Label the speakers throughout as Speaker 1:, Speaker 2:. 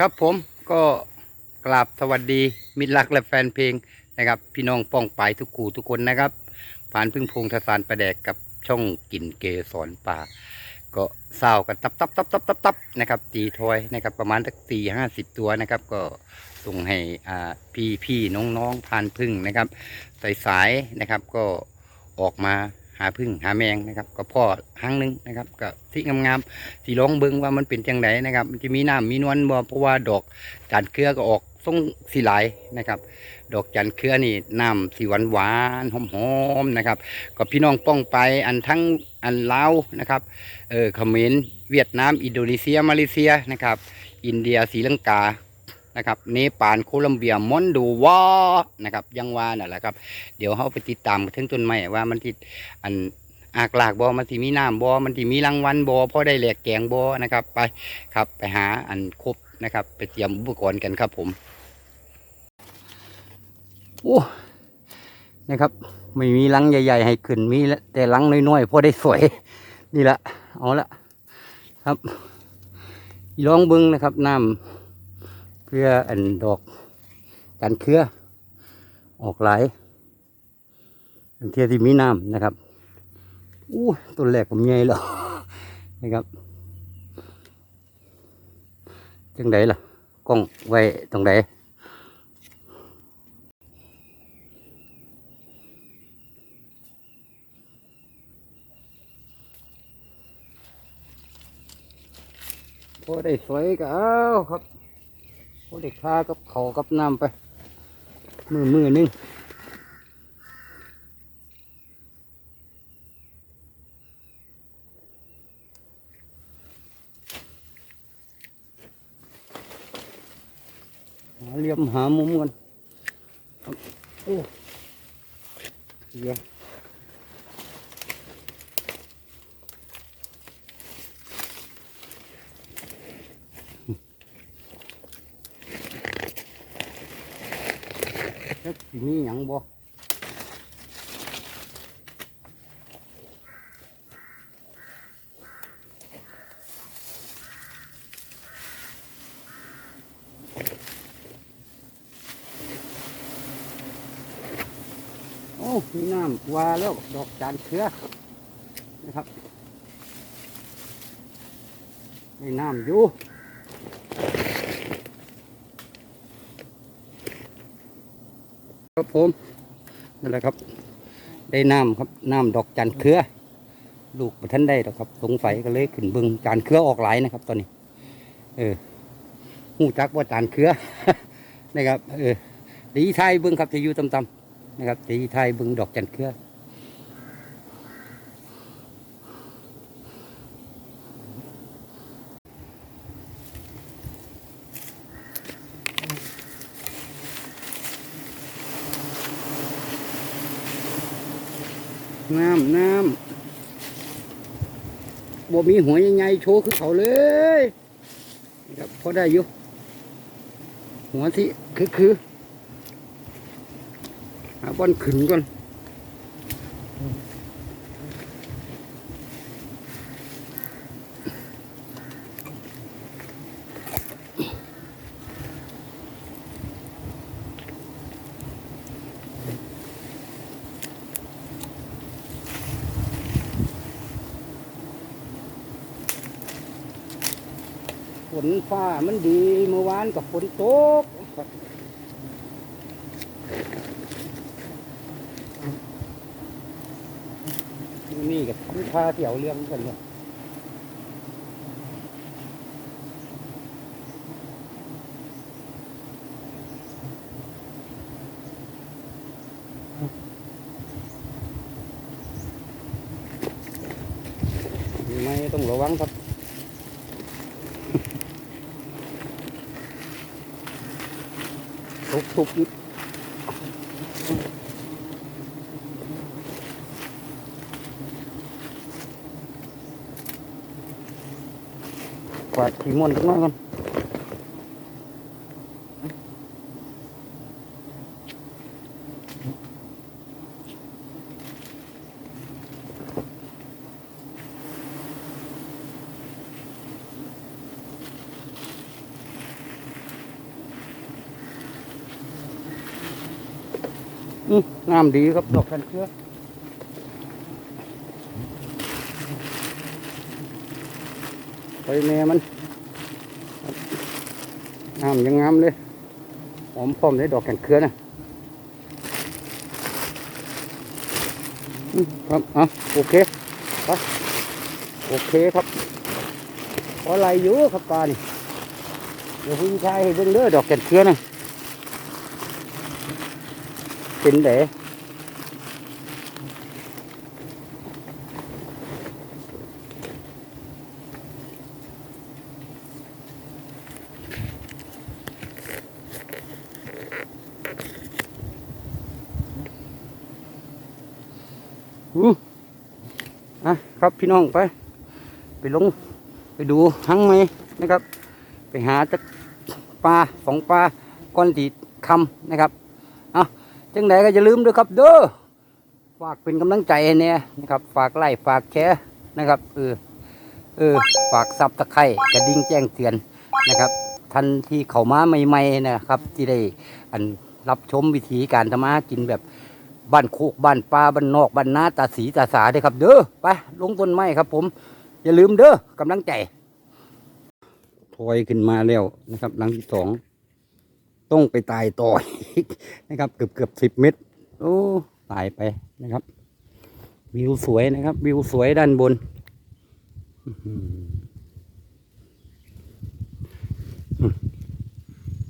Speaker 1: ครับผมก็กราบสวัสดีมิตรรักและแฟนเพลงนะครับ พี่น้องป้องปายทุกคู่ทุกคนนะครับ ผ่านพึ่งพงทสารประแดกกับช่องกินเกสรป่า ก็เศร้ากันตับตับตับตับตับตับนะครับ ตีทอยนะครับ ประมาณสักสี่ห้าสิบตัวนะครับ ก็ส่งให้อ่าพี่พี่น้องน้องผ่านพึ่งนะครับ สายสายๆนะครับก็ออกมา หาพึ่งหาแมงนะครับ ก็พ่อครั้งนึงนะครับก็ที่งามๆสีลองเบิ่งว่ามันเป็นจังไดนะครับ มันจะมีน้ำมีนวลบ่เพราะว่าดอกจันเครือก็ออกทรงสีหลายนะครับ ดอกจันเครือนี่น้ำสีหวานหวานหอมๆนะครับ ก็พี่น้องป้องไปอันทั้งอันลาวนะครับเออเขมรเวียดนาม อินโดนีเซียมาเลเซียนะครับ อินเดียศรีลังกา นะครับเนปาลโคลัมเบียมอนโดวานะครับยังว่านั่นแหละครับ เดี๋ยวเขาไปติดตามถึงต้นไม้ว่ามันติดอันอากลากบอมันสิมีน้ำบอมันสิมีรางวัลบอพอได้แหลกแกงบอนะครับไปครับไปหาอันครบนะครับ ไปเตรียมอุปกรณ์กันครับผมโอ้นะครับ ไม่มีรังใหญ่ ๆ ให้ขึ้นมีแต่รังน้อยๆพอได้สวย นี่ละเอาละครับลองเบิ้งนะครับน้ำ เพื่ออันดอกกันเครือออกหลายอันเทียที่มีน้ำนะครับอู้ตัวแรกผมใหญ่แล้วนะครับจังไดล่ะกล้องไว้ตรงไหนพอได้สวยก็เอาครับ พอได้คากับเขากับน้ำไป มือมือนึงหาเหลี่ยมหามุมกันโอ้เยอะ เอ๊ะสิมีหยังบ่โอ้มีน้ำว่าแล้วดอกจานเครือนะครับมีน้ำอยู่ ครับผมนั่นแหละครับ ได้น้ำครับน้ำดอกจันเครือ ลูกท่านได้หรอกครับ สงสัยก็เลยขึ้นบึงจานเครือออกหลายนะครับ ตอนนี้ เออหูจักว่าจานเครือนะครับ เออดีไทยบึงครับจะอยู่ต่ำๆนะครับดีไทยบึงดอกจันเครือ น้ำน้ำบ่มีหัวใหญ่ๆโชว์คือเขาเลยครับพอได้อยู่หัวที่คือคือหาบอลขึ้นก่อน นฟ้ามันดีเมื่อวานกับฝนตกนี่กับทำท่าเที่ยวเรื่องกันเลยไม่ต้องระวังครับ ทุบทุบนิดกวาดขี้มันตรงนั้นก่อน งามดีครับดอกกันเชื้อไปแม่มันงามยังงามเลยหอมพร้อมเลยดอกแกันเครือนะครับอะโอเคไปโอเคครับอะไรอยู่ครับปลานี่เดี๋ยวคุณชายให้เบิ่งเด้อดอกแกันเครือนะเป็นเด๋ม อะครับพี่น้องไป ไปลง ไปดูทั้งไหมนะครับ ไปหาจักปลาสองปลาก้อนตีคำนะครับเอาจังไหนก็อย่าลืมด้วยครับ เด้อฝากเป็นกำลังใจเนี่ยนะครับ ฝากไลค์ฝากแชร์นะครับเออเออฝากซับตะไคร่กระดิ่งแจ้งเตือนนะครับทันที่เข้ามาใหม่ๆนะครับ ที่ได้อันรับชมวิธีการทำมาหากินแบบ บ้านโคกบ้านปลาบ้านนอกบ้านนาตาสีตาสาเด้ครับ เด้อไปลงต้นไม้ครับ ผม อย่าลืมเด้อกำลังใจถอยขึ้นมาแล้วนะครับ หลังที่สองต้องไปตายต่ออีกนะครับ เกือบเกือบสิบเมตรโอ้ตายไปนะครับ วิวสวยนะครับ วิวสวยด้านบน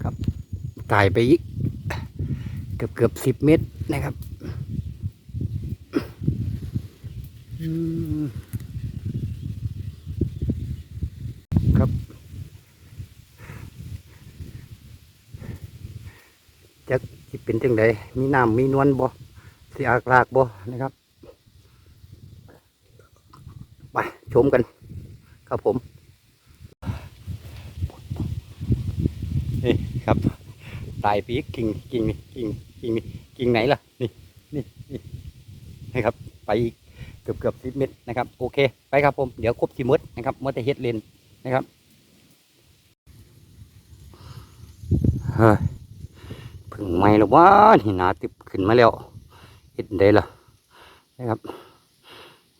Speaker 1: ครับตายไปอีก เกือบเกือบสิบเมตรนะครับอืมครับ จะสิเป็น จังไดมีน้ำมีนวลบ่สิอากลากบ่นะครับ ไปชมกัน ครับผม นี่ครับตายปีกกิ่งกิ่งนี่กิ่งกิ่งนี่กิ่งไหนล่ะ นี่นี่นี่นะครับ ไปอีกเกือบเกือบสิบเมตรนะครับ โอเค ไปครับผม เดี๋ยวครบสิมดนะครับมดแต่เฮ็ดเลนนะครับเฮ้ย พึ่งไม่หรอวะนี่หนาติบขึ้นมาแล้วเฮ็ดได้ล่ะนะครับ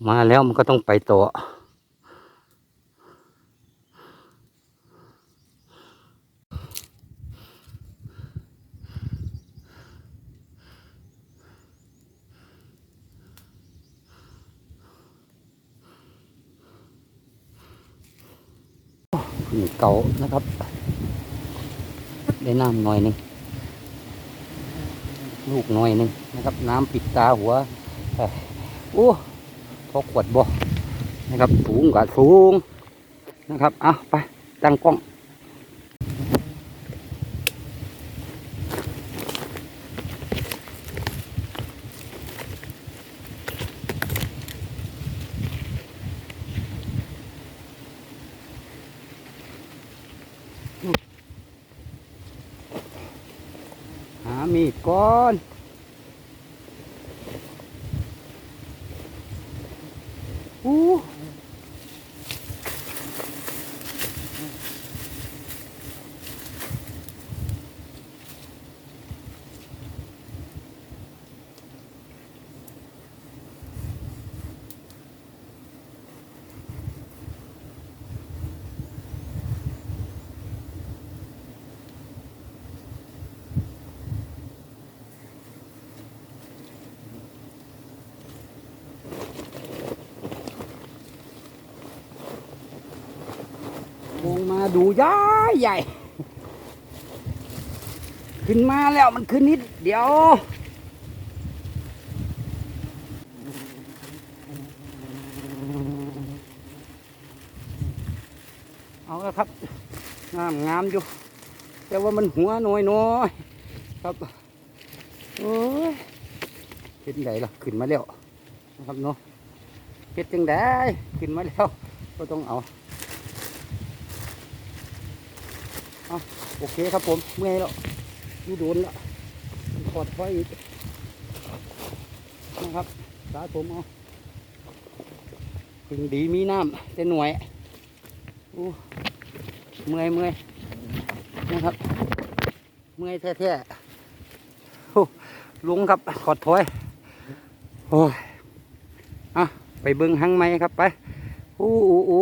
Speaker 1: มาแล้วมันก็ต้องไปต่อเก่านะครับ ได้น้ำหน่อยหนึ่ง ลูกหน่อยหนึ่งนะครับ น้ำปิดตาหัวเอ้ยโอ้พอขวดบ่นะครับสูงกับสูงนะครับเอาไปตั้งกล้อง ก่อน ดูย้ายใหญ่ ขึ้นมาแล้วมันขึ้นนิดเดียว เอาละครับ งามงามอยู่ แต่ว่ามันหัวน้อยน้อยครับโอ้ยเฮ็ดจังล่ะขึ้นมาแล้วนะครับเนาะเฮ็ดจังไดขึ้นมาแล้วก็ต้องเอาเอา โอเคครับผมเมื่อยแล้วดูโดนแล้วถอดไฟอีกนะครับสาผมเอาถึงดีมีน้ำแต่หน่วยโอ้เมื่อยเมื่อยนะครับเมื่อยแท้ๆโอ้ลุงครับขอดถอยโอ้ยอะไปเบิ้งหังไหมครับไปโอ้โอ้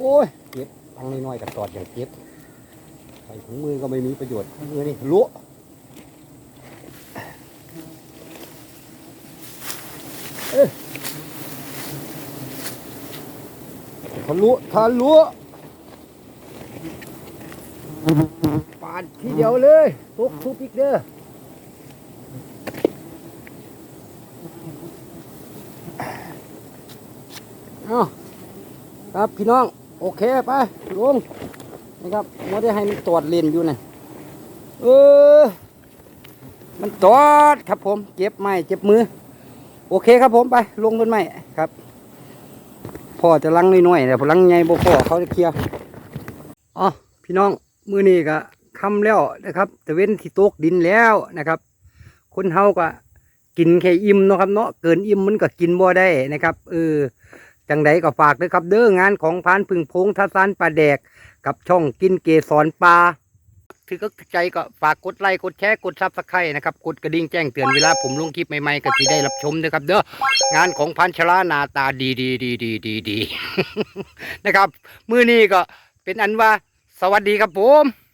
Speaker 1: โอ้ยเจ็บทางน้อยๆกับตอดอย่างเจ็บใส่ถุงมือก็ไม่มีประโยชน์มือนี่ลุเอ้ยทะลุทะลุปาดทีเดียวเลยทุกทุบอีกเด้อเอาครับพี่น้อง อเคไปลงนะครับไม่ได้ให้มันตรวจเลนอยู่นะเออ มันตอดครับผม เจ็บไม้เจ็บมือ โอเคครับผมไปลงต้นไม้ครับพ่อจะลังน้อยๆแต่พลังใหญ่บ่พ่อเขาจะเคลียร์อ๋อพี่น้องมือนี้ก็คำแล้วนะครับแต่เว้นที่ตกดินแล้วนะครับ คนเฮาก็กินแค่อิ่มเนาะครับเนาะเกินอิ่มมันก็กินบ่ได้นะครับเออ จังใดก็ฝากด้วยครับเด้องานของพานพึ่งพงทัศานปลาแดก กับช่องกินเกสรปลาถือก็ใจก็ฝากกดไลค์กดแชร์กดซับสไครต์นะครับกดกระดิ่งแจ้งเตือนเวลาผมลงคลิปใหม่ๆก็ที่ได้รับชมนะครับ เด้องานของพันชลานาตาดีดีดีดีดีดีนะครับ มือนี้ก็เป็นอันว่าสวัสดีครับผม